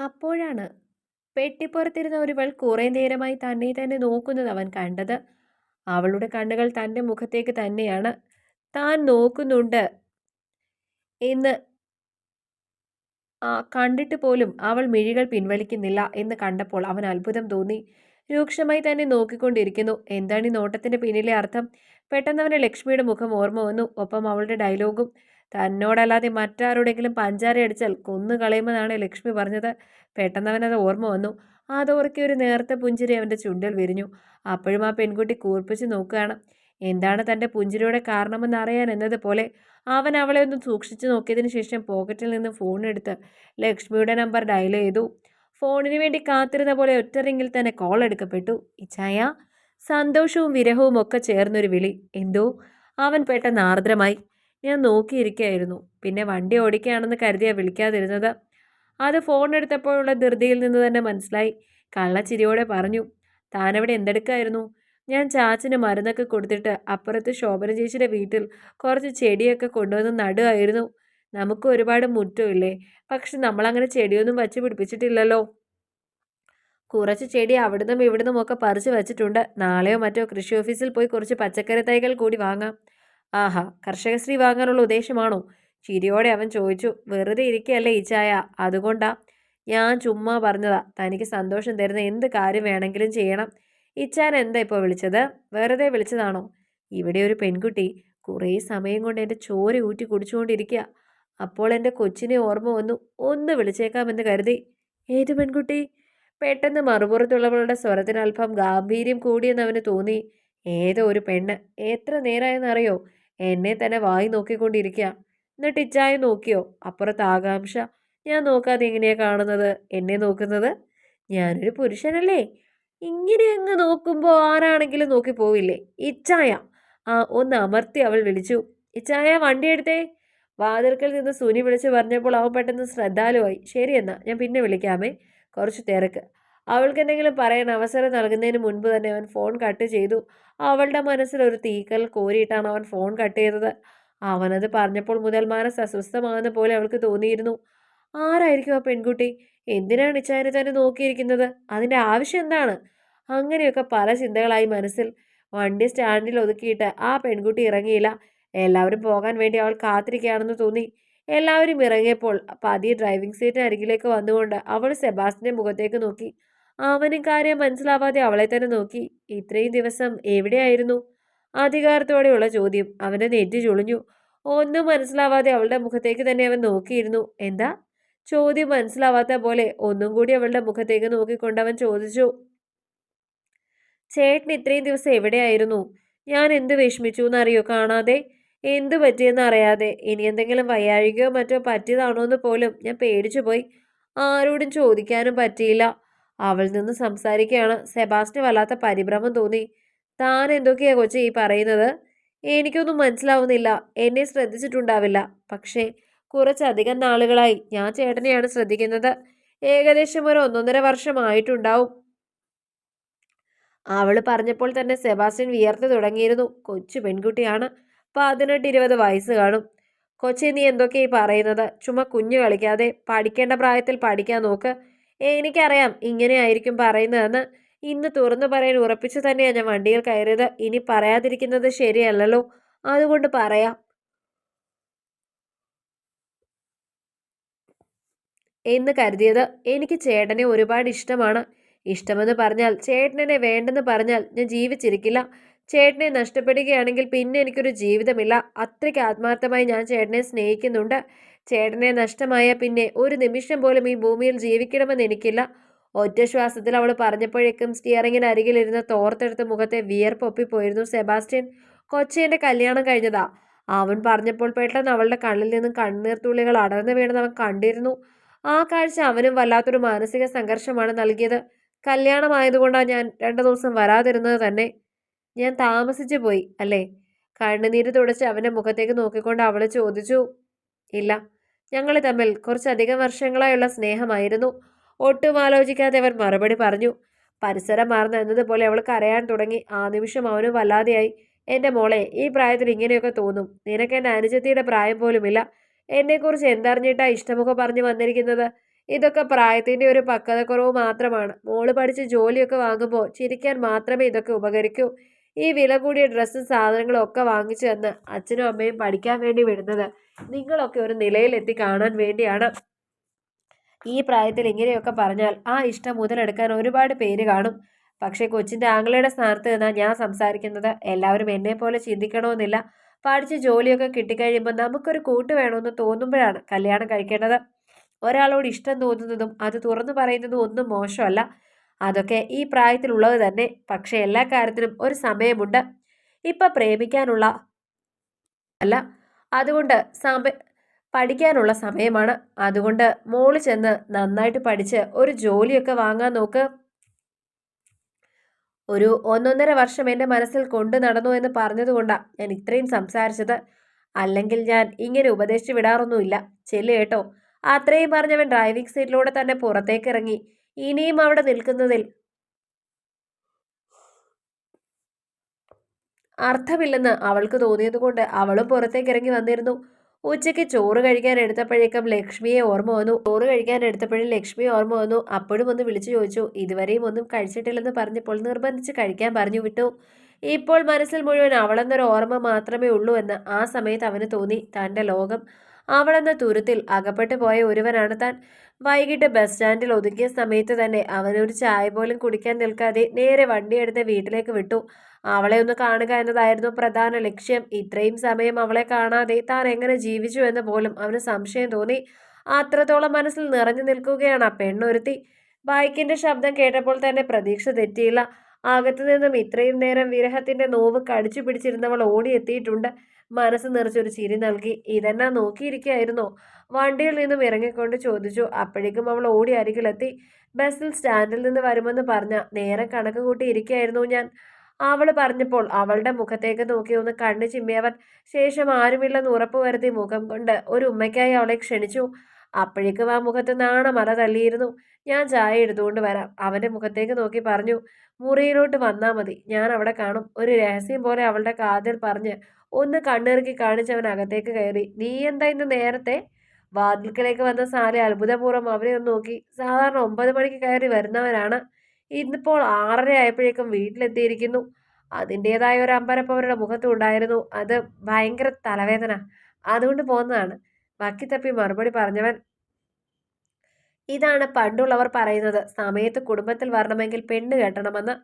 അപ്പോഴാണ് പെട്ടിപ്പുറത്തിരുന്ന ഒരുവൾ കുറേ നേരമായി തന്നെ തന്നെ നോക്കുന്നത് അവൻ കണ്ടത്. അവളുടെ കണ്ണുകൾ തന്റെ മുഖത്തേക്ക് തന്നെയാണ്. താൻ നോക്കുന്നുണ്ട് എന്ന് കണ്ടിട്ട് പോലും അവൾ മിഴികൾ പിൻവലിക്കുന്നില്ല എന്ന് കണ്ടപ്പോൾ അവൻ അത്ഭുതം തോന്നി. രൂക്ഷമായി തന്നെ നോക്കിക്കൊണ്ടിരിക്കുന്നു. എന്താണ് ഈ നോട്ടത്തിന്റെ പിന്നിലെ അർത്ഥം? പെട്ടെന്ന് അവന് ലക്ഷ്മിയുടെ മുഖം ഓർമ്മ വന്നു. ഒപ്പം അവളുടെ ഡയലോഗും തന്നോടല്ലാതെ മറ്റാരോടെങ്കിലും പഞ്ചാര അടിച്ചാൽ കൊന്നു കളയുമെന്നാണ് ലക്ഷ്മി പറഞ്ഞത്. പെട്ടെന്ന് അവനത് ഓർമ്മ വന്നു. അതോർക്കെ ഒരു നേർത്ത പുഞ്ചിരി അവന്റെ ചുണ്ടിൽ വിരിഞ്ഞു. അപ്പോഴും ആ പെൺകുട്ടി കൂർപ്പിച്ച് നോക്കുകയാണ്. എന്താണ് തന്റെ പുഞ്ചിരിയുടെ കാരണമെന്ന് അറിയാൻ എന്നതുപോലെ അവൻ അവളെ ഒന്ന് സൂക്ഷിച്ചു നോക്കിയതിന് ശേഷം പോക്കറ്റിൽ നിന്ന് ഫോൺ എടുത്ത് ലക്ഷ്മിയുടെ നമ്പർ ഡയൽ ചെയ്തു. ഫോണിന് വേണ്ടി കാത്തിരുന്ന പോലെ ഒറ്റ റിങ്ങിൽ തന്നെ കോൾ എടുക്കപ്പെട്ടു. ഇച്ചായ സന്തോഷവും വിരഹവും ഒക്കെ ചേർന്നൊരു വിളി. എന്തോ? അവൻ പെട്ടെന്ന് ആർദ്രമായി. ഞാൻ നോക്കിയിരിക്കുകയായിരുന്നു പിന്നെ വണ്ടി ഓടിക്കുകയാണെന്ന് കരുതിയാ വിളിക്കാതിരുന്നത്. അത് ഫോൺ എടുത്തപ്പോഴുള്ള ധൃതിയിൽ നിന്ന് തന്നെ മനസ്സിലായി. കള്ളച്ചിരിയോടെ പറഞ്ഞു താനവിടെ എന്തെടുക്കായിരുന്നു? ഞാൻ ചാച്ചിന് മരുന്നൊക്കെ കൊടുത്തിട്ട് അപ്പുറത്ത് ശോഭന ചേച്ചിയുടെ വീട്ടിൽ കുറച്ച് ചെടിയൊക്കെ കൊണ്ടുവന്ന് നടുമായിരുന്നു നമുക്ക് ഒരുപാട് മുറ്റമില്ലേ പക്ഷെ നമ്മളങ്ങനെ ചെടിയൊന്നും വച്ച് പിടിപ്പിച്ചിട്ടില്ലല്ലോ. കുറച്ച് ചെടി അവിടുന്നും ഇവിടുന്നും ഒക്കെ പറിച്ചു വച്ചിട്ടുണ്ട്. നാളെയോ മറ്റോ കൃഷി ഓഫീസിൽ പോയി കുറച്ച് പച്ചക്കറി തൈകൾ കൂടി വാങ്ങാം. ആഹാ കർഷകശ്രീ വാങ്ങാനുള്ള ഉദ്ദേശമാണോ? ചിരിയോടെ അവൻ ചോദിച്ചു. വെറുതെ ഇരിക്കുകയല്ലേ ഈ ചായ? അതുകൊണ്ടാ. ഞാൻ ചുമ്മാ പറഞ്ഞതാ. തനിക്ക് സന്തോഷം തരുന്ന എന്ത് കാര്യം വേണമെങ്കിലും ചെയ്യണം. ഇച്ചാൻ എന്താ ഇപ്പോൾ വിളിച്ചത്? വെറുതെ വിളിച്ചതാണോ? ഇവിടെ ഒരു പെൺകുട്ടി കുറേ സമയം കൊണ്ട് എന്റെ ചോര ഊറ്റി കുടിച്ചുകൊണ്ടിരിക്കുക അപ്പോൾ എന്റെ കൊച്ചിനെ ഓർമ്മ വന്നു. ഒന്ന് വിളിച്ചേക്കാമെന്ന് കരുതി. ഏത് പെൺകുട്ടി? പെട്ടെന്ന് മറുപുറത്തുള്ളവളുടെ സ്വരത്തിന് അല്പം ഗാംഭീര്യം കൂടിയെന്ന് അവന് തോന്നി. ഏതോ ഒരു പെണ്ണ്. എത്ര നേരമായെന്നറിയോ എന്നെ തന്നെ വായി നോക്കിക്കൊണ്ടിരിക്കുക എന്നിട്ട് ഇച്ചായ നോക്കിയോ? അപ്പുറത്ത് ആകാംക്ഷ. ഞാൻ നോക്കാതെ എങ്ങനെയാ കാണുന്നത്? എന്നെ നോക്കുന്നത്? ഞാനൊരു പുരുഷനല്ലേ? ഇങ്ങനെ അങ്ങ് നോക്കുമ്പോൾ ആരാണെങ്കിലും നോക്കി പോവില്ലേ? ഇച്ചായ. ആ ഒന്ന് അമർത്തി അവൾ വിളിച്ചു. ഇച്ചായ വണ്ടി എടുത്തേ. വാതിൽക്കൽ നിന്ന് സുനി വിളിച്ച് പറഞ്ഞപ്പോൾ അവൻ പെട്ടെന്ന് ശ്രദ്ധാലുവായി. ശരി എന്നാ ഞാൻ പിന്നെ വിളിക്കാമേ. കുറച്ച് തിരക്ക്. അവൾക്ക് എന്തെങ്കിലും പറയാൻ അവസരം നൽകുന്നതിന് മുൻപ് തന്നെ അവൻ ഫോൺ കട്ട് ചെയ്തു. അവളുടെ മനസ്സിൽ ഒരു തീക്കൽ കോരിയിട്ടാണ് അവൻ ഫോൺ കട്ട് ചെയ്തത്. അവനത് പറഞ്ഞപ്പോൾ മുതൽ മനസ്സ് അസ്വസ്ഥമാകുന്ന പോലെ അവൾക്ക് തോന്നിയിരുന്നു. ആരായിരിക്കും ആ പെൺകുട്ടി? എന്തിനാണ് ഇച്ചായനെ തന്നെ നോക്കിയിരിക്കുന്നത്? അതിന്റെ ആവശ്യം എന്താണ്? അങ്ങനെയൊക്കെ പല ചിന്തകളായി മനസ്സിൽ വണ്ടി സ്റ്റാൻഡിൽ ഒതുക്കിയിട്ട് ആ പെൺകുട്ടി ഇറങ്ങിയില്ല. എല്ലാവരും പോകാൻ വേണ്ടി അവൾ കാത്തിരിക്കുകയാണെന്ന് തോന്നി. എല്ലാവരും ഇറങ്ങിയപ്പോൾ പതിയെ ഡ്രൈവിംഗ് സീറ്റിന് അരികിലേക്ക് വന്നുകൊണ്ട് അവൾ സെബാസ്റ്റിന്റെ മുഖത്തേക്ക് നോക്കി. അവനും കാര്യം മനസ്സിലാവാതെ അവളെ തന്നെ നോക്കി. ഇത്രയും ദിവസം എവിടെയായിരുന്നു? അധികാരത്തോടെയുള്ള ചോദ്യം. അവനെ നെറ്റി ചുളിഞ്ഞു. ഒന്നും മനസ്സിലാവാതെ അവളുടെ മുഖത്തേക്ക് തന്നെ അവൻ നോക്കിയിരുന്നു. എന്താ? ചോദ്യം മനസ്സിലാവാത്ത പോലെ ഒന്നും കൂടി അവളുടെ മുഖത്തേക്ക് നോക്കിക്കൊണ്ട് അവൻ ചോദിച്ചു. ചേട്ടൻ ഇത്രയും ദിവസം എവിടെയായിരുന്നു? ഞാൻ എന്ത് വിഷമിച്ചു എന്നറിയോ കാണാതെ? എന്തു പറ്റിയെന്ന് അറിയാതെ. ഇനി എന്തെങ്കിലും വയ്യാഴികയോ മറ്റോ പറ്റിയതാണോ എന്ന് പോലും ഞാൻ പേടിച്ചു പോയി ആരോടും ചോദിക്കാനും പറ്റിയില്ല. അവൾ നിന്ന് സംസാരിക്കുകയാണ് സെബാസ്റ്റിന് വല്ലാത്ത പരിഭ്രമം തോന്നി. താൻ എന്തൊക്കെയാ കൊച്ചി ഈ പറയുന്നത്? എനിക്കൊന്നും മനസ്സിലാവുന്നില്ല. എന്നെ ശ്രദ്ധിച്ചിട്ടുണ്ടാവില്ല. പക്ഷേ കുറച്ചധികം നാളുകളായി ഞാൻ ചേട്ടനെയാണ് ശ്രദ്ധിക്കുന്നത്. ഏകദേശം ഒരു ഒന്നൊന്നര വർഷമായിട്ടുണ്ടാവും. അവൾ പറഞ്ഞപ്പോൾ തന്നെ സെബാസ്റ്റ്യൻ വിയർത്ത് തുടങ്ങിയിരുന്നു. കൊച്ചു പെൺകുട്ടിയാണ്. പതിനെട്ട് ഇരുപത് വയസ്സ് കാണും. കൊച്ചി നീ എന്തൊക്കെയാ ഈ പറയുന്നത്? ചുമ്മാ കുഞ്ഞു കളിക്കാതെ പഠിക്കേണ്ട പ്രായത്തിൽ പഠിക്കാൻ നോക്ക്. എനിക്കറിയാം ഇങ്ങനെയായിരിക്കും പറയുന്നതെന്ന്. ഇന്ന് തുറന്നു പറയാൻ ഉറപ്പിച്ചു തന്നെയാണ് ഞാൻ വണ്ടിയിൽ കയറിയത്. ഇനി പറയാതിരിക്കുന്നത് ശരിയല്ലല്ലോ. അതുകൊണ്ട് പറയാം. എന്ന് കരുതിയത് എനിക്ക് ചേട്ടനെ ഒരുപാട് ഇഷ്ടമാണ്. ഇഷ്ടമെന്ന് പറഞ്ഞാൽ ചേട്ടനെ വേണ്ടെന്ന് പറഞ്ഞാൽ ഞാൻ ജീവിച്ചിരിക്കില്ല. ചേട്ടനെ നഷ്ടപ്പെടുകയാണെങ്കിൽ പിന്നെ എനിക്കൊരു ജീവിതമില്ല. അത്രയ്ക്ക് ആത്മാർത്ഥമായി ഞാൻ ചേട്ടനെ സ്നേഹിക്കുന്നുണ്ട്. ചേട്ടനെ നഷ്ടമായ പിന്നെ ഒരു നിമിഷം പോലും ഈ ഭൂമിയിൽ ജീവിക്കണമെന്ന് എനിക്കില്ല. ഒറ്റ ശ്വാസത്തിൽ അവൾ പറഞ്ഞപ്പോഴേക്കും സ്റ്റിയറിങ്ങിന് അരികിലിരുന്ന് തോർത്തെടുത്ത് മുഖത്തെ വിയർപ്പൊപ്പിപ്പോയിരുന്നു സെബാസ്റ്റ്യൻ. കൊച്ചേന്റെ കല്യാണം കഴിഞ്ഞതാ. അവൻ പറഞ്ഞപ്പോൾ പെട്ടെന്ന് അവളുടെ കണ്ണിൽ നിന്നും കണ്ണീർ തുള്ളികൾ അടർന്നു വീണെന്ന് അവൻ കണ്ടിരുന്നു. ആ കാഴ്ച അവനും വല്ലാത്തൊരു മാനസിക സംഘർഷമാണ് നൽകിയത്. കല്യാണമായതുകൊണ്ടാണ് ഞാൻ രണ്ടു ദിവസം വരാതിരുന്നത് തന്നെ. ഞാൻ താമസിച്ചു പോയി അല്ലേ? കണ്ണുനീര് തുടച്ച് അവന്റെ മുഖത്തേക്ക് നോക്കിക്കൊണ്ട് അവൾ ചോദിച്ചു. ഇല്ല ഞങ്ങൾ തമ്മിൽ കുറച്ചധികം വർഷങ്ങളായുള്ള സ്നേഹമായിരുന്നു. ഒട്ടും ആലോചിക്കാതെ അവൻ മറുപടി പറഞ്ഞു. പരിസരം മാറുന്ന എന്നതുപോലെ അവൾ കരയാൻ തുടങ്ങി. ആ നിമിഷം അവനും വല്ലാതെയായി. എന്റെ മോളെ ഈ പ്രായത്തിൽ ഇങ്ങനെയൊക്കെ തോന്നും. നിനക്ക് എന്റെ അനുജത്തിയുടെ പ്രായം പോലുമില്ല. എന്നെക്കുറിച്ച് എന്തറിഞ്ഞിട്ടാ ഇഷ്ടമൊക്കെ പറഞ്ഞു വന്നിരിക്കുന്നത്? ഇതൊക്കെ പ്രായത്തിന്റെ ഒരു പക്വതക്കുറവ് മാത്രമാണ്. മോൾ പഠിച്ച് ജോലിയൊക്കെ വാങ്ങുമ്പോൾ ചിരിക്കാൻ മാത്രമേ ഇതൊക്കെ ഉപകരിക്കൂ. ഈ വില കൂടിയ ഡ്രസ്സും സാധനങ്ങളും ഒക്കെ വാങ്ങിച്ചു തന്ന് അച്ഛനും അമ്മയും പഠിക്കാൻ വേണ്ടി വിടുന്നത്. നിങ്ങളൊക്കെ ഒരു നിലയിലെത്തി കാണാൻ വേണ്ടിയാണ്. ഈ പ്രായത്തിൽ ഇങ്ങനെയൊക്കെ പറഞ്ഞാൽ ആ ഇഷ്ടം മുതലെടുക്കാൻ ഒരുപാട് പേര് കാണും. പക്ഷേ കൊച്ചിന്റെ ആംഗ്ലയുടെ സ്ഥാനത്ത് നിന്നാണ് ഞാൻ സംസാരിക്കുന്നത്. എല്ലാവരും എന്നെ പോലെ ചിന്തിക്കണമെന്നില്ല. പഠിച്ച് ജോലിയൊക്കെ കിട്ടിക്കഴിയുമ്പോൾ നമുക്കൊരു കൂട്ട് വേണമെന്ന് തോന്നുമ്പോഴാണ് കല്യാണം കഴിക്കേണ്ടത്. ഒരാളോട് ഇഷ്ടം തോന്നുന്നതും അത് തുറന്നു പറയുന്നതും ഒന്നും മോശമല്ല. അതൊക്കെ ഈ പ്രായത്തിലുള്ളത് തന്നെ. പക്ഷെ എല്ലാ കാര്യത്തിനും ഒരു സമയമുണ്ട്. ഇപ്പം പ്രേമിക്കാനുള്ള അല്ല അതുകൊണ്ട് സമയ പഠിക്കാനുള്ള സമയമാണ്. അതുകൊണ്ട് മോൾ ചെന്ന് നന്നായിട്ട് പഠിച്ച് ഒരു ജോലിയൊക്കെ വാങ്ങാൻ നോക്ക്. ഒരു ഒന്നൊന്നര വർഷം എന്റെ മനസ്സിൽ കൊണ്ടു നടന്നു എന്ന് പറഞ്ഞതുകൊണ്ടാണ് ഞാൻ ഇത്രയും സംസാരിച്ചത്. അല്ലെങ്കിൽ ഞാൻ ഇങ്ങനെ ഉപദേശിച്ച് വിടാറൊന്നുമില്ല. ചെല്ലു കേട്ടോ. അത്രയും പറഞ്ഞവൻ ഡ്രൈവിംഗ് സീറ്റിലൂടെ തന്നെ പുറത്തേക്ക് ഇറങ്ങി. ഇനിയും അവിടെ നിൽക്കുന്നതിൽ അർത്ഥമില്ലെന്ന് അവൾക്ക് തോന്നിയതുകൊണ്ട് അവളും പുറത്തേക്ക് ഇറങ്ങി വന്നിരുന്നു. ഉച്ചയ്ക്ക് ചോറ് കഴിക്കാൻ എടുത്തപ്പോഴേക്കും ലക്ഷ്മിയെ ഓർമ്മ വന്നു. ചോറ് കഴിക്കാൻ എടുത്തപ്പോഴും ലക്ഷ്മി ഓർമ്മ വന്നു. അപ്പോഴും ഒന്ന് വിളിച്ചു ചോദിച്ചു. ഇതുവരെയും ഒന്നും കഴിച്ചിട്ടില്ലെന്ന് പറഞ്ഞപ്പോൾ നിർബന്ധിച്ച് കഴിക്കാൻ പറഞ്ഞു വിട്ടു. ഇപ്പോൾ മനസ്സിൽ മുഴുവൻ അവളെന്നൊരു ഓർമ്മ മാത്രമേ ഉള്ളൂ എന്ന് ആ സമയത്ത് അവന് തോന്നി. തന്റെ ലോകം അവളെന്ന തുരുത്തിൽ അകപ്പെട്ടു പോയ ഒരുവനാണ് താൻ. വൈകിട്ട് ബസ് സ്റ്റാൻഡിൽ ഒതുക്കിയ സമയത്ത് തന്നെ അവനൊരു ചായ പോലും കുടിക്കാൻ നിൽക്കാതെ നേരെ വണ്ടിയെടുത്ത് വീട്ടിലേക്ക് വിട്ടു. അവളെ ഒന്ന് കാണുക എന്നതായിരുന്നു പ്രധാന ലക്ഷ്യം. ഇത്രയും സമയം അവളെ കാണാതെ താൻ എങ്ങനെ ജീവിച്ചു എന്ന് പോലും അവന് സംശയം തോന്നി. അത്രത്തോളം മനസ്സിൽ നിറഞ്ഞു നിൽക്കുകയാണ് ആ പെണ്ണൊരുത്തി. ബൈക്കിന്റെ ശബ്ദം കേട്ടപ്പോൾ തന്നെ പ്രതീക്ഷ തെറ്റിയില്ല. അകത്തു നിന്നും ഇത്രയും നേരം വിരഹത്തിന്റെ നോവ് കടിച്ചു പിടിച്ചിരുന്നവൾ ഓടിയെത്തിയിട്ടുണ്ട്. മനസ്സ് നിറച്ചൊരു ചിരി നൽകി ഇതെന്നാ നോക്കിയിരിക്കുകയായിരുന്നോ? വണ്ടിയിൽ നിന്നും ഇറങ്ങിക്കൊണ്ട് ചോദിച്ചു. അപ്പോഴേക്കും അവൾ ഓടി അരികിലെത്തി. ബസ്സിൽ സ്റ്റാൻഡിൽ നിന്ന് വരുമെന്ന് പറഞ്ഞ നേരെ കണക്ക് കൂട്ടി ഞാൻ. അവൾ പറഞ്ഞപ്പോൾ അവളുടെ മുഖത്തേക്ക് നോക്കി ഒന്ന് കണ്ണു ചിമ്മിയവൻ ശേഷം ആരുമില്ലെന്ന് ഉറപ്പുവരുത്തി മുഖം കൊണ്ട് ഒരു ഉമ്മയ്ക്കായി അവളെ ക്ഷണിച്ചു. അപ്പോഴേക്കും ആ മുഖത്ത് നാണമല തള്ളിയിരുന്നു. ഞാൻ ചായ എടുത്തുകൊണ്ട് വരാം. അവന്റെ മുഖത്തേക്ക് നോക്കി പറഞ്ഞു മുറിയിലോട്ട് വന്നാൽ മതി. ഞാൻ അവിടെ കാണും. ഒരു രഹസ്യം പോലെ അവളുടെ കാതിൽ പറഞ്ഞ് ഒന്ന് കണ്ണിറുക്കി കാണിച്ചവൻ അകത്തേക്ക് കയറി. നീ എന്താ ഇന്ന് നേരത്തെ? വാതിൽക്കലേക്ക് വന്ന സാലെ അത്ഭുതപൂർവം അവനെ ഒന്ന് നോക്കി. സാധാരണ ഒമ്പത് മണിക്ക് കയറി വരുന്നവരാണ് ഇന്നിപ്പോൾ ആറര ആയപ്പോഴേക്കും വീട്ടിലെത്തിയിരിക്കുന്നു. അതിന്റെതായ ഒരു അമ്പരപ്പ് അവരുടെ മുഖത്തും ഉണ്ടായിരുന്നു. അത് ഭയങ്കര തലവേദന. അതുകൊണ്ട് പോകുന്നതാണ് വക്കി തപ്പി മറുപടി പറഞ്ഞവൻ ഇതാണ് പണ്ടുള്ളവർ പറയുന്നത്. സമയത്ത് കുടുംബത്തിൽ വരണമെങ്കിൽ പെണ്ണ് കെട്ടണമെന്ന്.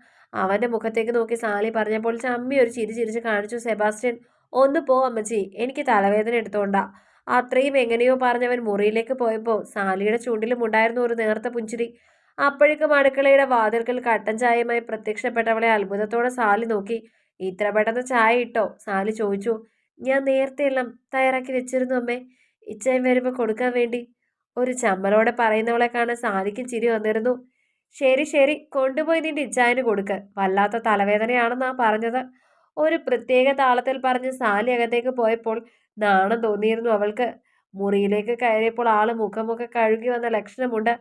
അവന്റെ മുഖത്തേക്ക് നോക്കി സാലി പറഞ്ഞപ്പോൾ ചമ്മി ഒരു ചിരി ചിരിച്ച് കാണിച്ചു. സെബാസ്റ്റ്യൻ ഒന്ന് പോ അമ്മച്ചി. എനിക്ക് തലവേദന എടുത്തോണ്ടാ. അത്രയും എങ്ങനെയോ പറഞ്ഞവൻ മുറിയിലേക്ക് പോയപ്പോൾ സാലിയുടെ ചൂണ്ടിലും ഉണ്ടായിരുന്നു ഒരു നേർത്ത പുഞ്ചിരി. അപ്പോഴേക്കും അടുക്കളയുടെ വാതിൽക്കൽ കട്ടൻ ചായയുമായി പ്രത്യക്ഷപ്പെട്ടവളെ അത്ഭുതത്തോടെ സാലി നോക്കി. ഇത്ര പെട്ടെന്ന് ചായ ഇട്ടോ? സാലി ചോദിച്ചു. ഞാൻ നേരത്തെ എല്ലാം തയ്യാറാക്കി വെച്ചിരുന്നു അമ്മേ. ഇച്ചയും വരുമ്പോൾ കൊടുക്കാൻ വേണ്ടി. ഒരു ചമ്മലോടെ പറയുന്നവളെ കാണാൻ സാലിക്കും ചിരി വന്നിരുന്നു. ശരി ശരി. കൊണ്ടുപോയി നിന്റെ ഇച്ചായന് കൊടുക്ക്. വല്ലാത്ത തലവേദനയാണെന്നാ പറഞ്ഞത്. ഒരു പ്രത്യേക താളത്തിൽ പറഞ്ഞ് സാലി അകത്തേക്ക് പോയപ്പോൾ നാണം തോന്നിയിരുന്നു അവൾക്ക്. മുറിയിലേക്ക് കയറിയപ്പോൾ ആൾ മുഖമൊക്കെ കഴുകി വന്ന ലക്ഷണമുണ്ട്.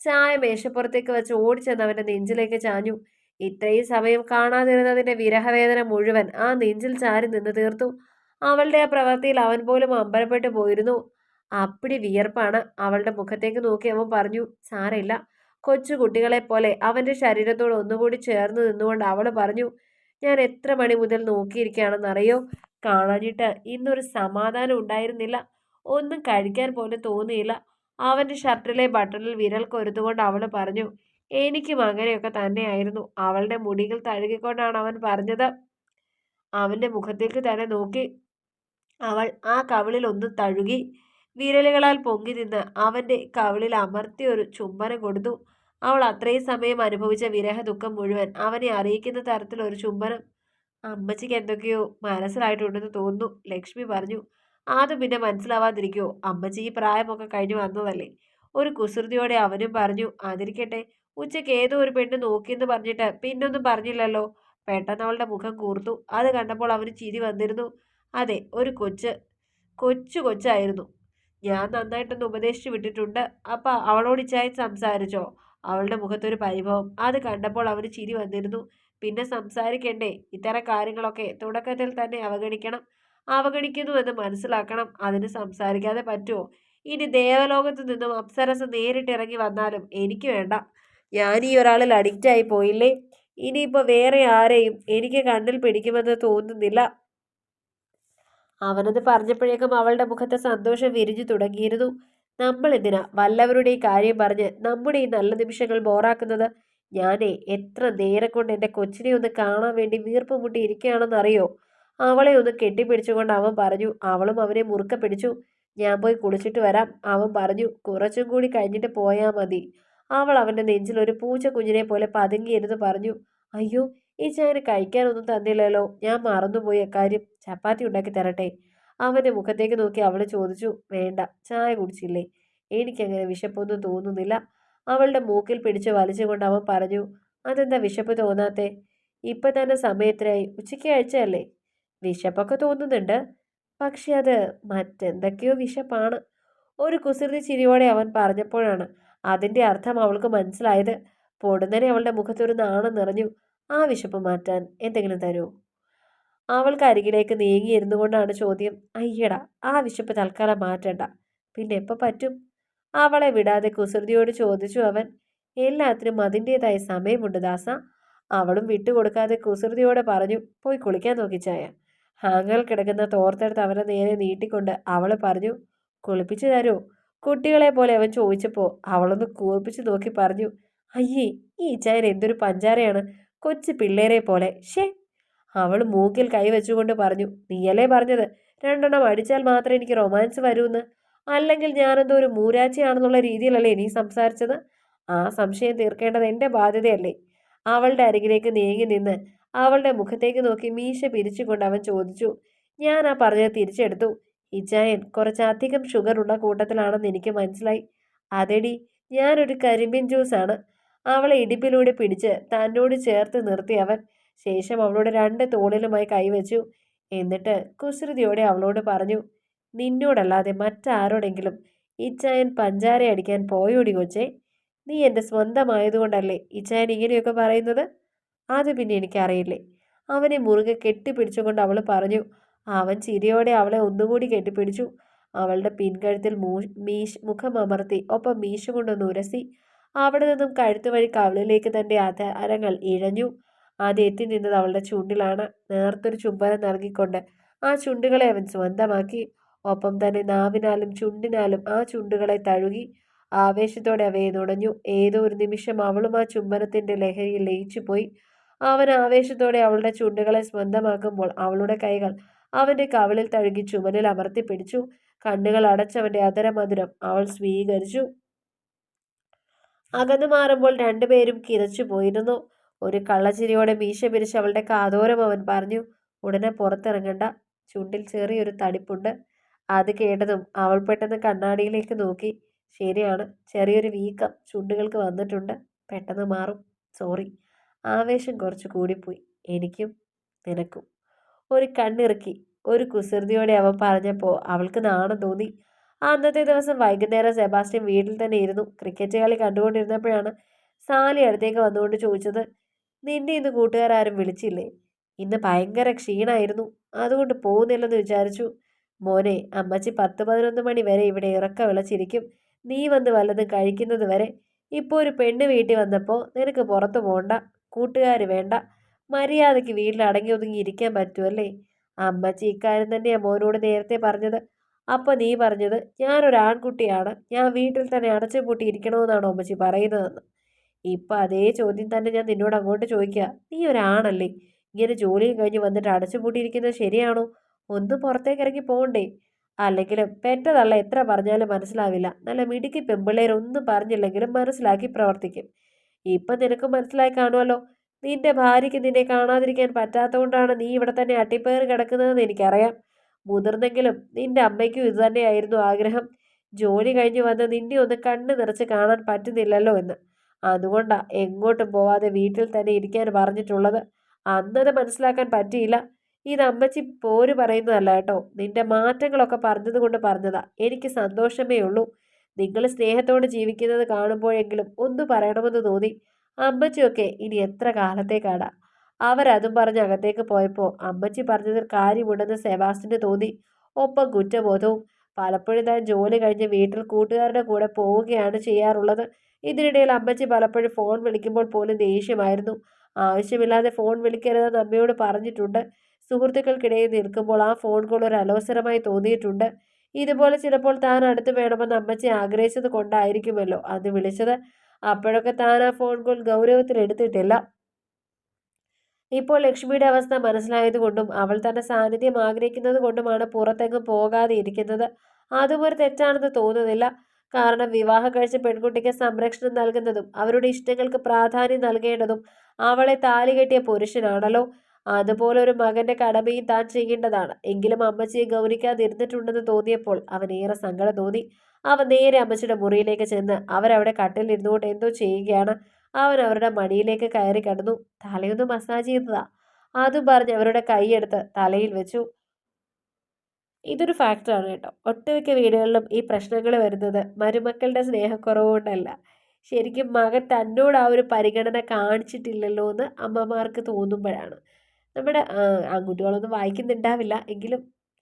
ചായ മേശപ്പുറത്തേക്ക് വെച്ച് ഓടിച്ചെന്ന് അവന്റെ നെഞ്ചിലേക്ക് ചാഞ്ഞു. ഇത്രയും സമയം കാണാതിരുന്നതിന്റെ വിരഹവേദന മുഴുവൻ ആ നെഞ്ചിൽ ചാരി നിന്ന് തീർത്തു. അവളുടെ ആ പ്രവൃത്തിയിൽ അവൻ പോലും അമ്പരപ്പെട്ടു പോയിരുന്നു. അപ്പിടി വിയർപ്പാണ്. അവളുടെ മുഖത്തേക്ക് നോക്കി അവൻ പറഞ്ഞു സാരമില്ല. കൊച്ചു കുട്ടികളെ പോലെ അവന്റെ ശരീരത്തോട് ഒന്നുകൂടി ചേർന്ന് നിന്നുകൊണ്ട് അവൾ പറഞ്ഞു ഞാൻ എത്ര മണി മുതൽ നോക്കിയിരിക്കുകയാണെന്നറിയോ കാണാനിട്ട് ഇന്നൊരു സമാധാനം ഉണ്ടായിരുന്നില്ല. ഒന്നും കഴിക്കാൻ പോലും തോന്നിയില്ല. അവന്റെ ഷർട്ടിലെ ബട്ടണിൽ വിരൽ കൊരുത്തുകൊണ്ട് അവൾ പറഞ്ഞു എനിക്കും അങ്ങനെയൊക്കെ തന്നെയായിരുന്നു. അവളുടെ മുടികൾ തഴുകിക്കൊണ്ടാണ് അവൻ പറഞ്ഞത്. അവന്റെ മുഖത്തേക്ക് തന്നെ നോക്കി. അവൾ ആ കവിളിൽ ഒന്ന് തഴുകി. വിരലുകളാൽ പൊങ്ങി നിന്ന് അവന്റെ കവിളിൽ അമർത്തി ഒരു ചുംബനം കൊടുത്തു. അവൾ അത്രയും സമയം അനുഭവിച്ച വിരഹ ദുഃഖം മുഴുവൻ അവനെ അറിയിക്കുന്ന തരത്തിൽ ഒരു ചുംബനം. അമ്മച്ചിക്ക് എന്തൊക്കെയോ മനസ്സിലായിട്ടുണ്ടെന്ന് തോന്നുന്നു ലക്ഷ്മി പറഞ്ഞു. ആദ്യം പിന്നെ മനസ്സിലാവാതിരിക്കുമോ അമ്മച്ചി ഈ പ്രായമൊക്കെ കഴിഞ്ഞു വന്നതല്ലേ? ഒരു കുസൃതിയോടെ അവനും പറഞ്ഞു അതിരിക്കട്ടെ ഉച്ചയ്ക്ക് ഏതോ ഒരു പെണ്ണ് നോക്കിയെന്ന് പറഞ്ഞിട്ട് പിന്നൊന്നും പറഞ്ഞില്ലല്ലോ. പെട്ടെന്ന് അവളുടെ മുഖം കൂർത്തു. അത് കണ്ടപ്പോൾ അവന് ചിരി വന്നിരുന്നു. അതെ ഒരു കൊച്ച് കൊച്ചു കൊച്ചായിരുന്നു. ഞാൻ നന്നായിട്ടൊന്ന് ഉപദേശിച്ചു വിട്ടിട്ടുണ്ട്. അപ്പം അവളോട് ഇച്ചായി സംസാരിച്ചോ? അവളുടെ മുഖത്തൊരു പരിഭവം. അത് കണ്ടപ്പോൾ അവന് ചിരി വന്നിരുന്നു. പിന്നെ സംസാരിക്കണ്ടേ? ഇത്തരം കാര്യങ്ങളൊക്കെ തുടക്കത്തിൽ തന്നെ അവഗണിക്കണം. അവഗണിക്കുന്നുവെന്ന് മനസ്സിലാക്കണം. അതിന് സംസാരിക്കാതെ പറ്റുമോ ഇനി ദേവലോകത്ത് നിന്നും അപ്സരസ് നേരിട്ടിറങ്ങി വന്നാലും എനിക്ക് വേണ്ട. ഞാൻ ഈ ഒരാളിൽ അഡിക്റ്റായി പോയില്ലേ? ഇനിയിപ്പോൾ വേറെ ആരെയും എനിക്ക് കണ്ണിൽ പിടിക്കുമെന്ന് തോന്നുന്നില്ല. അവനത് പറഞ്ഞപ്പോഴേക്കും അവളുടെ മുഖത്തെ സന്തോഷം വിരിഞ്ഞു തുടങ്ങിയിരുന്നു. നമ്മൾ എന്തിനാ വല്ലവരുടെ കാര്യം പറഞ്ഞ് നമ്മുടെ ഈ നല്ല നിമിഷങ്ങൾ ബോറാക്കുന്നത്? ഞാനേ എത്ര നേരം കൊണ്ട് എന്റെ കൊച്ചിനെ ഒന്ന് കാണാൻ വേണ്ടി വീർപ്പ് മുട്ടി ഇരിക്കുകയാണെന്ന് അറിയോ അവളെ ഒന്ന് കെട്ടിപ്പിടിച്ചുകൊണ്ട് അവൻ പറഞ്ഞു അവളും അവനെ മുറുക്ക പിടിച്ചു. ഞാൻ പോയി കുളിച്ചിട്ട് വരാം. അവൻ പറഞ്ഞു കുറച്ചും കൂടി കഴിഞ്ഞിട്ട് പോയാൽ മതി. അവൾ അവന്റെ നെഞ്ചിൽ ഒരു പൂച്ച കുഞ്ഞിനെ പോലെ പതുങ്ങിയിരുന്ന് പറഞ്ഞു അയ്യോ ഈ ചായന് കഴിക്കാനൊന്നും തന്നില്ലല്ലോ. ഞാൻ മറന്നുപോയി കാര്യം ചപ്പാത്തി ഉണ്ടാക്കി തരട്ടെ. അവന്റെ മുഖത്തേക്ക് നോക്കി അവൾ ചോദിച്ചു വേണ്ട ചായ കുടിച്ചില്ലേ? എനിക്കങ്ങനെ വിശപ്പൊന്നും തോന്നുന്നില്ല. അവളുടെ മൂക്കിൽ പിടിച്ച് വലിച്ചുകൊണ്ട് അവൻ പറഞ്ഞു അതെന്താ വിശപ്പ് തോന്നാത്തെ? ഇപ്പം തന്നെ സമയത്തിനായി ഉച്ചയ്ക്ക് അയച്ചല്ലേ വിശപ്പൊക്കെ തോന്നുന്നുണ്ട്. പക്ഷെ അത് മറ്റെന്തൊക്കെയോ വിശപ്പാണ്. ഒരു കുസൃതി ചിരിയോടെ അവൻ പറഞ്ഞപ്പോഴാണ് അതിന്റെ അർത്ഥം അവൾക്ക് മനസ്സിലായത്. പൊടുന്നനെ അവളുടെ മുഖത്തൊരു നാണം നിറഞ്ഞു ആ വിശപ്പ് മാറ്റാൻ എന്തെങ്കിലും തരൂ? അവൾക്ക് അരികിലേക്ക് നീങ്ങിയിരുന്നു കൊണ്ടാണ് ചോദ്യം അയ്യടാ ആ വിശപ്പ് തൽക്കാലം മാറ്റണ്ട. പിന്നെ എപ്പോൾ പറ്റും? അവളെ വിടാതെ കുസൃതിയോട് ചോദിച്ചു അവൻ എല്ലാത്തിനും അതിന്റെതായ സമയമുണ്ട് ദാസ. അവളും വിട്ടുകൊടുക്കാതെ കുസൃതിയോടെ പറഞ്ഞു പോയി കുളിക്കാൻ നോക്കി ചായ. ഹാങ്ങൽ കിടക്കുന്ന തോർത്തെടുത്ത് അവനെ നേരെ നീട്ടിക്കൊണ്ട് അവൾ പറഞ്ഞു കുളിപ്പിച്ചു തരൂ. കുട്ടികളെ പോലെ അവൻ ചോദിച്ചപ്പോൾ അവളൊന്ന് കൂർപ്പിച്ച് നോക്കി പറഞ്ഞു അയ്യേ ഈ ചായൻ എന്തൊരു പഞ്ചാരയാണ്. കൊച്ചു പിള്ളേരെ പോലെ. ഷേ അവൾ മൂക്കിൽ കൈവച്ചുകൊണ്ട് പറഞ്ഞു നീയല്ലേ പറഞ്ഞത്? രണ്ടെണ്ണം അടിച്ചാൽ മാത്രമേ എനിക്ക് റൊമാൻസ് വരൂന്ന്. അല്ലെങ്കിൽ ഞാനെന്തോ ഒരു മൂരാച്ചിയാണെന്നുള്ള രീതിയിലല്ലേ നീ സംസാരിച്ചത്? ആ സംശയം തീർക്കേണ്ടത് എന്റെ ബാധ്യതയല്ലേ. അവളുടെ അരികിലേക്ക് നീങ്ങി നിന്ന് അവളുടെ മുഖത്തേക്ക് നോക്കി മീശ പിരിച്ചുകൊണ്ട് അവൻ ചോദിച്ചു ഞാൻ ആ പറഞ്ഞത് തിരിച്ചെടുത്തു. ഇജായൻ കുറച്ചധികം ഷുഗർ ഉള്ള കൂട്ടത്തിലാണെന്ന് എനിക്ക് മനസ്സിലായി. അതെടി ഞാനൊരു കരിമ്പിൻ ജ്യൂസാണ് അവളെ ഇടിപ്പിലൂടെ പിടിച്ച് തന്നോട് ചേർത്ത് നിർത്തി അവൻ. ശേഷം അവളുടെ രണ്ട് തോളിലുമായി കൈവച്ചു. എന്നിട്ട് കുസൃതിയോടെ അവളോട് പറഞ്ഞു നിന്നോടല്ലാതെ മറ്റാരോടെങ്കിലും ഇച്ചായൻ പഞ്ചാര അടിക്കാൻ പോയോടി കൊച്ചേ? നീ എന്റെ സ്വന്തമായതുകൊണ്ടല്ലേ ഇച്ചായൻ ഇങ്ങനെയൊക്കെ പറയുന്നത്? അത് പിന്നെ എനിക്കറിയില്ലേ. അവനെ മുറുകെ കെട്ടിപ്പിടിച്ചുകൊണ്ട് അവൾ പറഞ്ഞു അവൻ ചിരിയോടെ അവളെ ഒന്നുകൂടി കെട്ടിപ്പിടിച്ചു. അവളുടെ പിൻകഴുത്തിൽ മൂ മീശ് മുഖം അമർത്തി ഒപ്പം മീശ കൊണ്ടൊന്ന് ഉരസി. അവിടെ നിന്നും കഴുത്തു വഴി കവിളിലേക്ക് തന്റെ ആധാരങ്ങൾ ഇഴഞ്ഞു. ആദ്യം എത്തി നിന്നത് അവളുടെ ചുണ്ടിലാണ്. നേർത്തൊരു ചുംബനം നൽകിക്കൊണ്ട് ആ ചുണ്ടുകളെ അവൻ സ്വന്തമാക്കി. ഒപ്പം തന്നെ നാവിനാലും ചുണ്ടിനാലും ആ ചുണ്ടുകളെ തഴുകി ആവേശത്തോടെ അവയെ നുണഞ്ഞു. ഏതോ ഒരു നിമിഷം അവളും ആ ചുംബനത്തിന്റെ ലഹരിയിൽ ലയിച്ചുപോയി. അവൻ ആവേശത്തോടെ അവളുടെ ചുണ്ടുകളെ സ്വന്തമാക്കുമ്പോൾ അവളുടെ കൈകൾ അവന്റെ കവിളിൽ തഴുകി ചുമലിൽ അമർത്തി പിടിച്ചു. കണ്ണുകൾ അടച്ചവന്റെ അതരമധുരം അവൾ സ്വീകരിച്ചു. അകന്നു മാറുമ്പോൾ രണ്ടുപേരും കിതച്ചു പോയിരുന്നു ഒരു കള്ളച്ചിരിയോടെ മീശ പിരിച്ച് അവളുടെ കാതോരം അവൻ പറഞ്ഞു ഉടനെ പുറത്തിറങ്ങണ്ട. ചുണ്ടിൽ ചെറിയൊരു തടിപ്പുണ്ട്. അത് കേട്ടതും അവൾ പെട്ടെന്ന് കണ്ണാടിയിലേക്ക് നോക്കി. ശരിയാണ് ചെറിയൊരു വീക്കം ചുണ്ടുകൾക്ക് വന്നിട്ടുണ്ട്. പെട്ടെന്ന് മാറും. സോറി. ആവേശം കുറച്ച് കൂടിപ്പോയി. എനിക്കും നിനക്കും. ഒരു കണ്ണിറുക്കി ഒരു കുസൃതിയോടെ അവൻ പറഞ്ഞപ്പോൾ അവൾക്ക് നാണം തോന്നി. അന്നത്തെ ദിവസം വൈകുന്നേരം സെബാസ്റ്റ്യൻ വീട്ടിൽ തന്നെ ഇരുന്നു. ക്രിക്കറ്റ് കളി കണ്ടുകൊണ്ടിരുന്നപ്പോഴാണ് സാലി അടുത്തേക്ക് വന്നുകൊണ്ട് ചോദിച്ചത് നിന്നെ ഇന്ന് കൂട്ടുകാരും വിളിച്ചില്ലേ? ഇന്ന് ഭയങ്കര ക്ഷീണമായിരുന്നു അതുകൊണ്ട് പോകുന്നില്ലെന്ന് വിചാരിച്ചു. മോനെ അമ്മച്ചി പത്ത് പതിനൊന്ന് മണി വരെ ഇവിടെ ഇറക്ക വിളച്ചിരിക്കും. നീ വന്ന് വല്ലതും കഴിക്കുന്നത് വരെ. ഇപ്പോൾ ഒരു പെണ്ണ് വീട്ടിൽ വന്നപ്പോൾ നിനക്ക് പുറത്ത് പോകണ്ട കൂട്ടുകാർ വേണ്ട. മര്യാദയ്ക്ക് വീട്ടിൽ അടങ്ങി ഒതുങ്ങി ഇരിക്കാൻ പറ്റുമല്ലേ അമ്മച്ചി ഇക്കാര്യം തന്നെയാണ് മോനോട് നേരത്തെ പറഞ്ഞത്. അപ്പോൾ നീ പറഞ്ഞത് ഞാനൊരു ആൺകുട്ടിയാണ് ഞാൻ വീട്ടിൽ തന്നെ അടച്ചു പൂട്ടി ഇരിക്കണമെന്നാണോ അമ്മച്ചി പറയുന്നതെന്ന്. ഇപ്പം അതേ ചോദ്യം തന്നെ ഞാൻ നിന്നോട് അങ്ങോട്ട് ചോദിക്കുക നീ ഒരാണല്ലേ? ഇങ്ങനെ ജോലിയും കഴിഞ്ഞ് വന്നിട്ട് അടച്ചു പൂട്ടിയിരിക്കുന്നത് ശരിയാണോ? ഒന്ന് പുറത്തേക്ക് ഇറങ്ങി പോകണ്ടേ? അല്ലെങ്കിലും പെറ്റതല്ല എത്ര പറഞ്ഞാലും മനസ്സിലാവില്ല. നല്ല മിടുക്കി പെമ്പിള്ളേരൊന്നും പറഞ്ഞില്ലെങ്കിലും മനസ്സിലാക്കി പ്രവർത്തിക്കും. ഇപ്പം നിനക്ക് മനസ്സിലായി കാണുമല്ലോ നിന്റെ ഭാര്യയ്ക്ക് നിന്നെ കാണാതിരിക്കാൻ പറ്റാത്തതുകൊണ്ടാണ് നീ ഇവിടെ തന്നെ അട്ടിപ്പേർ കിടക്കുന്നതെന്ന് എനിക്കറിയാം. മുതിർന്നെങ്കിലും നിന്റെ അമ്മയ്ക്കും ഇതുതന്നെയായിരുന്നു ആഗ്രഹം. ജോലി കഴിഞ്ഞ് വന്ന് നിന്നെ ഒന്ന് കണ്ണ് നിറച്ച് കാണാൻ പറ്റുന്നില്ലല്ലോ എന്ന്. അതുകൊണ്ടാ എങ്ങോട്ടും പോവാതെ വീട്ടിൽ തന്നെ ഇരിക്കാൻ പറഞ്ഞിട്ടുള്ളത്. അന്നത് മനസ്സിലാക്കാൻ പറ്റിയില്ല. ഇത് അമ്മച്ചി പോര് പറയുന്നതല്ല കേട്ടോ. നിന്റെ മാറ്റങ്ങളൊക്കെ പറഞ്ഞത് കൊണ്ട് പറഞ്ഞതാ. എനിക്ക് സന്തോഷമേ ഉള്ളൂ. നിങ്ങൾ സ്നേഹത്തോടെ ജീവിക്കുന്നത് കാണുമ്പോഴെങ്കിലും ഒന്ന് പറയണമെന്ന് തോന്നി. അമ്മച്ചിയൊക്കെ ഇനി എത്ര കാലത്തേക്കാടാ? അവരതും പറഞ്ഞ് അകത്തേക്ക് പോയപ്പോൾ അമ്മച്ചി പറഞ്ഞതിൽ കാര്യമുണ്ടെന്ന് സെബാസ്റ്റിന് തോന്നി. ഒപ്പം കുറ്റബോധവും. പലപ്പോഴും താൻ ജോലി കഴിഞ്ഞ് വീട്ടിൽ കൂട്ടുകാരുടെ കൂടെ പോവുകയാണ് ചെയ്യാറുള്ളത്. ഇതിനിടയിൽ അമ്മച്ചി പലപ്പോഴും ഫോൺ വിളിക്കുമ്പോൾ പോലും ദേഷ്യമായിരുന്നു. ആവശ്യമില്ലാതെ ഫോൺ വിളിക്കരുതെന്ന് അമ്മയോട് പറഞ്ഞിട്ടുണ്ട്. സുഹൃത്തുക്കൾക്കിടയിൽ നിൽക്കുമ്പോൾ ആ ഫോൺ കോൾ ഒരു അലോസരമായി തോന്നിയിട്ടുണ്ട്. ഇതുപോലെ ചിലപ്പോൾ താൻ അടുത്ത് വേണമെന്ന് അമ്മച്ചി ആഗ്രഹിച്ചത് കൊണ്ടായിരിക്കുമല്ലോ. അത് വിളിച്ചത് അപ്പോഴൊക്കെ താൻ ആ ഫോൺ കോൾ ഗൗരവത്തിൽ എടുത്തിട്ടില്ല. ഇപ്പോൾ ലക്ഷ്മിയുടെ അവസ്ഥ മനസ്സിലായതുകൊണ്ടും അവൾ തന്റെ സാന്നിധ്യം ആഗ്രഹിക്കുന്നത് കൊണ്ടുമാണ് പുറത്തെങ്ങും പോകാതെ ഇരിക്കുന്നത്. അതും ഒരു തെറ്റാണെന്ന് തോന്നുന്നില്ല. കാരണം വിവാഹം കഴിച്ച പെൺകുട്ടിക്ക് സംരക്ഷണം നൽകുന്നതും അവരുടെ ഇഷ്ടങ്ങൾക്ക് പ്രാധാന്യം നൽകേണ്ടതും അവളെ താലി കെട്ടിയ പുരുഷനാണല്ലോ. അതുപോലെ ഒരു മകന്റെ കടമയും താൻ ചെയ്യേണ്ടതാണ്. എങ്കിലും അമ്മച്ചിയെ ഗൗനിക്കാതിരുന്നിട്ടുണ്ടെന്ന് തോന്നിയപ്പോൾ അവൻ ഏറെ സങ്കടം തോന്നി. അവൻ നേരെ അമ്മച്ചിയുടെ മുറിയിലേക്ക് ചെന്ന് അവരവിടെ കട്ടിലിരുന്നുകൊണ്ട് എന്തോ ചെയ്യുകയാണ്. അവൻ അവരുടെ മടിയിലേക്ക് കയറി കിടന്നു. തലയൊന്ന് മസാജ് ചെയ്തതാ. അതും പറഞ്ഞ് അവരുടെ കൈയെടുത്ത് തലയിൽ വെച്ചു. ഇതൊരു ഫാക്ടറാണ് കേട്ടോ. ഒട്ടുമിക്ക വീടുകളിലും ഈ പ്രശ്നങ്ങൾ വരുന്നത് മരുമക്കളുടെ സ്നേഹക്കുറവ് കൊണ്ടല്ല ശരിക്കും മകൻ തന്നോട് ആ ഒരു പരിഗണന കാണിച്ചിട്ടില്ലല്ലോ എന്ന് അമ്മമാർക്ക് തോന്നുമ്പോഴാണ്. നമ്മുടെ ആൺകുട്ടികളൊന്നും വായിക്കുന്നുണ്ടാവില്ല. എങ്കിലും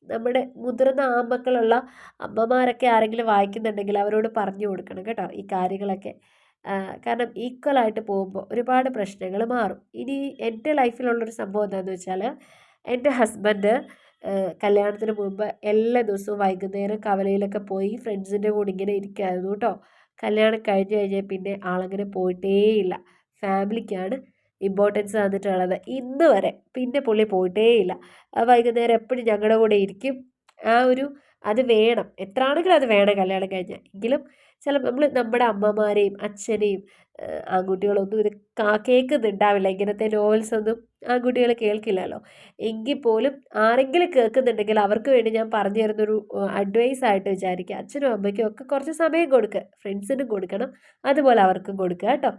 നമ്മുടെ മുതിർന്ന ആൺമക്കളുള്ള അമ്മമാരൊക്കെ ആരെങ്കിലും വായിക്കുന്നുണ്ടെങ്കിൽ അവരോട് പറഞ്ഞു കൊടുക്കണം കേട്ടോ ഈ കാര്യങ്ങളൊക്കെ. കാരണം ഈക്വലായിട്ട് പോകുമ്പോൾ ഒരുപാട് പ്രശ്നങ്ങൾ മാറും. ഇനി എന്റെ ലൈഫിലുള്ളൊരു സംഭവം എന്താണെന്ന് വെച്ചാൽ എന്റെ ഹസ്ബൻഡ് കല്യാണത്തിന് മുമ്പ് എല്ലാ ദിവസവും വൈകുന്നേരം കവലയിലൊക്കെ പോയി ഫ്രണ്ട്സിന്റെ കൂടെ ഇങ്ങനെ ഇരിക്കായിരുന്നു കേട്ടോ. കല്യാണം കഴിഞ്ഞ് കഴിഞ്ഞാൽ പിന്നെ ആളങ്ങനെ പോയിട്ടേയില്ല. ഫാമിലിക്കാണ് ഇമ്പോർട്ടൻസ് തന്നിട്ടുള്ളത്. ഇന്ന് വരെ പിന്നെ പുള്ളി പോയിട്ടേയില്ല. വൈകുന്നേരം എപ്പോഴും ഞങ്ങളുടെ കൂടെ ഇരിക്കും. ആ ഒരു അത് വേണം. എത്ര ആണെങ്കിലും അത് വേണം കല്യാണം കഴിഞ്ഞാൽ. എങ്കിലും ചില നമ്മൾ നമ്മുടെ അമ്മമാരെയും അച്ഛനെയും ആൺകുട്ടികളൊന്നും ഇത് കേൾക്കുന്നുണ്ടാവില്ല. ഇങ്ങനത്തെ നോവൽസ് ഒന്നും ആൺകുട്ടികൾ കേൾക്കില്ലല്ലോ. എങ്കിൽ പോലും ആരെങ്കിലും കേൾക്കുന്നുണ്ടെങ്കിൽ അവർക്ക് വേണ്ടി ഞാൻ പറഞ്ഞു തരുന്നൊരു അഡ്വൈസ് ആയിട്ട് വിചാരിക്കുക. അച്ഛനും അമ്മയ്ക്കും ഒക്കെ കുറച്ച് സമയം കൊടുക്കുക ഫ്രണ്ട്സിനും കൊടുക്കണം. അതുപോലെ അവർക്കും കൊടുക്കുക കേട്ടോ.